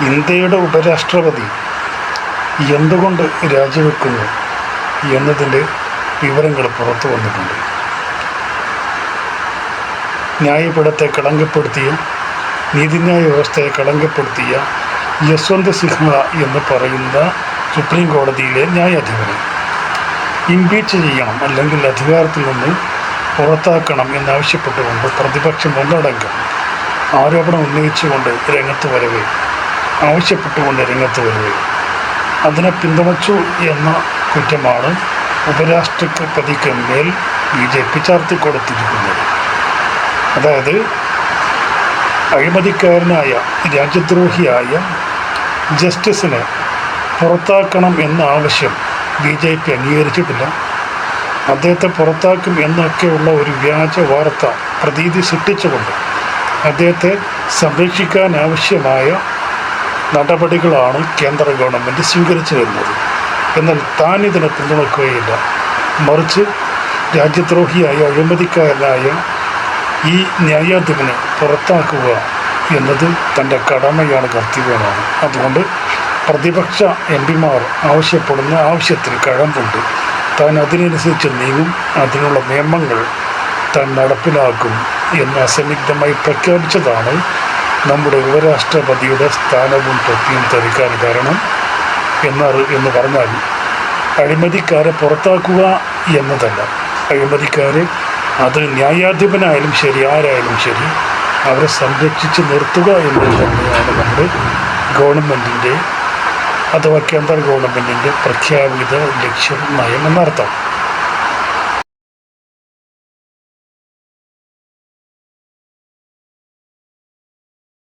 ഇന്ത്യയുടെ ഉപരാഷ്ട്രപതി എന്തുകൊണ്ട് രാജിവെക്കുന്നു എന്നതിന്റെ വിവരങ്ങൾ പുറത്തു വന്നിട്ടുണ്ട്. ന്യായപീഠത്തെ കളങ്കപ്പെടുത്തിയ നീതിന്യായ വ്യവസ്ഥയെ കളങ്കപ്പെടുത്തിയ യശ്വന്ത് സിൻഹ എന്ന് പറയുന്ന സുപ്രീം കോടതിയിലെ ന്യായാധിപനെ ഇംപീച്ച് ചെയ്യണം അല്ലെങ്കിൽ അധികാരത്തിൽ നിന്ന് പുറത്താക്കണം എന്നാവശ്യപ്പെട്ടുകൊണ്ട് പ്രതിപക്ഷം ഒന്നടങ്കം ആരോപണം ഉന്നയിച്ചുകൊണ്ട് രംഗത്ത് വരവേ ആവശ്യപ്പെട്ടുകൊണ്ട് രംഗത്ത് വരികയും അതിനെ പിന്തുണച്ചു എന്ന കുറ്റമാണ് ഉപരാഷ്ട്രപതിക്ക് മേൽ ബി ജെ പി ചാർത്തി കൊടുത്തിരിക്കുന്നത് അതായത് അഴിമതിക്കാരനായ രാജ്യദ്രോഹിയായ ജസ്റ്റിസിനെ പുറത്താക്കണം എന്ന ആവശ്യം ബി ജെ പി അംഗീകരിച്ചിട്ടില്ല. അദ്ദേഹത്തെ പുറത്താക്കും എന്നൊക്കെയുള്ള ഒരു വ്യാജ വാർത്ത പ്രതീതി സൃഷ്ടിച്ചുകൊണ്ട് അദ്ദേഹത്തെ സംരക്ഷിക്കാൻ ആവശ്യമായ നടപടികളാണ് കേന്ദ്ര ഗവൺമെന്റ് സ്വീകരിച്ചു വരുന്നത് എന്നാൽ താൻ ഇതിനെ പിന്തുണക്കുകയില്ല. മറിച്ച് രാജ്യദ്രോഹിയായ അഴിമതിക്കാരനായ ഈ ന്യായാധിപനെ പുറത്താക്കുക എന്നത് തന്റെ കടമയാണ് കർത്തവ്യമാണ്. അതുകൊണ്ട് പ്രതിപക്ഷ എം പിമാർ ആവശ്യപ്പെടുന്ന ആവശ്യത്തിൽ കഴമ്പുണ്ട്. താൻ അതിനനുസരിച്ച് നീങ്ങും അതിനുള്ള നിയമങ്ങൾ താൻ നടപ്പിലാക്കും എന്ന് അസന്നിഗ്ധമായി പ്രഖ്യാപിച്ചതാണ് നമ്മുടെ ഉപരാഷ്ട്രപതിയുടെ സ്ഥാനവും തൊപ്പിയും തെറിക്കാൻ കാരണം എന്നാൽ എന്ന് പറഞ്ഞാൽ അഴിമതിക്കാരെ പുറത്താക്കുക എന്നതല്ല. അഴിമതിക്കാരെ അത് ന്യായാധിപനായാലും ശരി ആരായാലും ശരി അവരെ സംരക്ഷിച്ച് നിർത്തുക എന്നത് തന്നെയാണ് നമ്മുടെ ഗവൺമെന്റിന്റെ അഥവാ കേന്ദ്ര ഗവൺമെന്റിന്റെ പ്രഖ്യാപിത ലക്ഷ്യം നയം എന്നർത്ഥം.